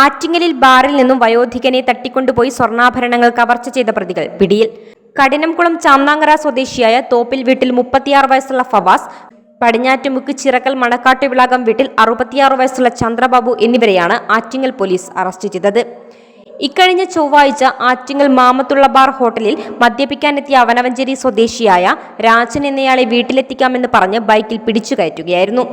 ആറ്റിങ്ങലിൽ ബാറിൽ നിന്നും വയോധികനെ തട്ടിക്കൊണ്ടുപോയി സ്വർണാഭരണങ്ങൾ കവർച്ച ചെയ്ത പ്രതികൾ. പിടിയിൽ കടിനംകുളം ചാന്നാങ്ങര സ്വദേശിയായ തോപ്പിൽ വീട്ടിൽ മുപ്പത്തിയാറ് വയസ്സുള്ള ഫവാസ് പടിഞ്ഞാറ്റുമുക്ക് ചിറക്കൽ മണക്കാട്ടുവിളാകം വീട്ടിൽ അറുപത്തിയാറ് വയസ്സുള്ള ചന്ദ്രബാബു എന്നിവരെയാണ് ആറ്റിങ്ങൽ പോലീസ് അറസ്റ്റ് ചെയ്തത്. ഇക്കഴിഞ്ഞ ചൊവ്വാഴ്ച ആറ്റിങ്ങൽ മാമത്തുള്ള ബാർ ഹോട്ടലിൽ മദ്യപിക്കാനെത്തിയ അവനവഞ്ചേരി സ്വദേശിയായ രാജൻ എന്നയാളെ വീട്ടിലെത്തിക്കാമെന്ന് പറഞ്ഞ് ബൈക്കിൽ പിടിച്ചു കയറ്റുകയായിരുന്നു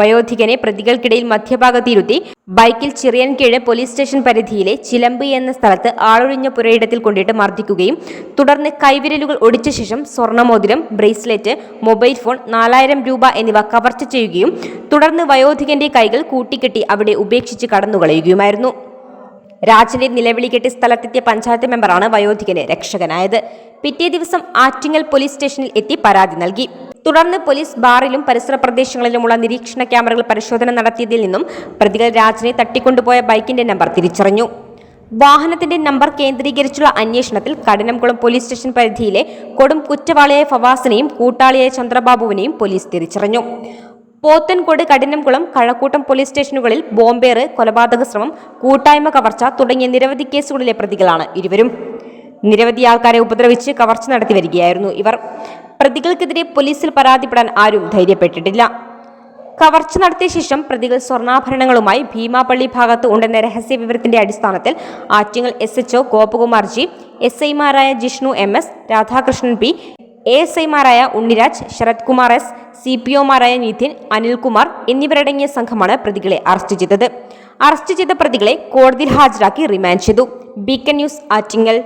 വയോധികനെ പ്രതികൾക്കിടയിൽ മധ്യഭാഗത്തിരുത്തി ബൈക്കിൽ ചിറിയൻകീഴ് പോലീസ് സ്റ്റേഷൻ പരിധിയിലെ ചിലമ്പ് എന്ന സ്ഥലത്ത് ആളൊഴിഞ്ഞ പുരയിടത്തിൽ കൊണ്ടിട്ട് മർദ്ദിക്കുകയും തുടർന്ന് കൈവിരലുകൾ ഒടിച്ച ശേഷം സ്വർണമോതിരം ബ്രേസ്ലെറ്റ് മൊബൈൽ ഫോൺ നാലായിരം രൂപ എന്നിവ കവർച്ച ചെയ്യുകയും തുടർന്ന് വയോധികന്റെ കൈകൾ കൂട്ടിക്കെട്ടി അവിടെ ഉപേക്ഷിച്ച് കടന്നുകളയുകയുമായിരുന്നു. രാജന്റെ നിലവിളി കെട്ടി സ്ഥലത്തെത്തിയ പഞ്ചായത്ത് മെമ്പറാണ് വയോധികനെ രക്ഷകനായത്. പിറ്റേ ദിവസം ആറ്റിങ്ങൽ പോലീസ് സ്റ്റേഷനിൽ എത്തി പരാതി നൽകി. തുടർന്ന് പോലീസ് ബാറിലും പരിസര പ്രദേശങ്ങളിലുമുള്ള നിരീക്ഷണ ക്യാമറകൾ പരിശോധന നടത്തിയതിൽ നിന്നും പ്രതികൾ രാജനെ തട്ടിക്കൊണ്ടുപോയ ബൈക്കിന്റെ നമ്പർ തിരിച്ചറിഞ്ഞു. വാഹനത്തിന്റെ നമ്പർ കേന്ദ്രീകരിച്ചുള്ള അന്വേഷണത്തിൽ കടനംകുളം പോലീസ് സ്റ്റേഷൻ പരിധിയിലെ കൊടും കുറ്റവാളിയായ ഫവാസിനെയും കൂട്ടാളിയായ ചന്ദ്രബാബുവിനെയും പോലീസ് തിരിച്ചറിഞ്ഞു. പോത്തൻകോട് കഠിനംകുളം കഴക്കൂട്ടം പോലീസ് സ്റ്റേഷനുകളിൽ ബോംബേറ് കൊലപാതക ശ്രമം കൂട്ടായ്മ കവർച്ച തുടങ്ങിയ നിരവധി കേസുകളിലെ പ്രതികളാണ് ഇരുവരും. നിരവധി ആൾക്കാരെ ഉപദ്രവിച്ച് കവർച്ച നടത്തി വരികയായിരുന്നു ഇവർ. പ്രതികൾക്കെതിരെ പോലീസിൽ പരാതിപ്പെടാൻ ആരും ധൈര്യപ്പെട്ടിട്ടില്ല. കവർച്ച നടത്തിയ ശേഷം പ്രതികൾ സ്വർണാഭരണങ്ങളുമായി ഭീമാപള്ളി ഭാഗത്ത് ഉണ്ടെന്ന രഹസ്യ വിവരത്തിന്റെ അടിസ്ഥാനത്തിൽ Attingal S HO Gopakumar G S ഐമാരായ Jishnu M S Radhakrishnan P A S ഐമാരായ Unniraj Sarath Kumar S C P ഒമാരായ Nidhin Anilkumar എന്നിവരടങ്ങിയ സംഘമാണ് പ്രതികളെ അറസ്റ്റ് ചെയ്തത്. അറസ്റ്റ് ചെയ്ത പ്രതികളെ കോടതിയിൽ ഹാജരാക്കി റിമാൻഡ് ചെയ്തു. Beacon News Attingal.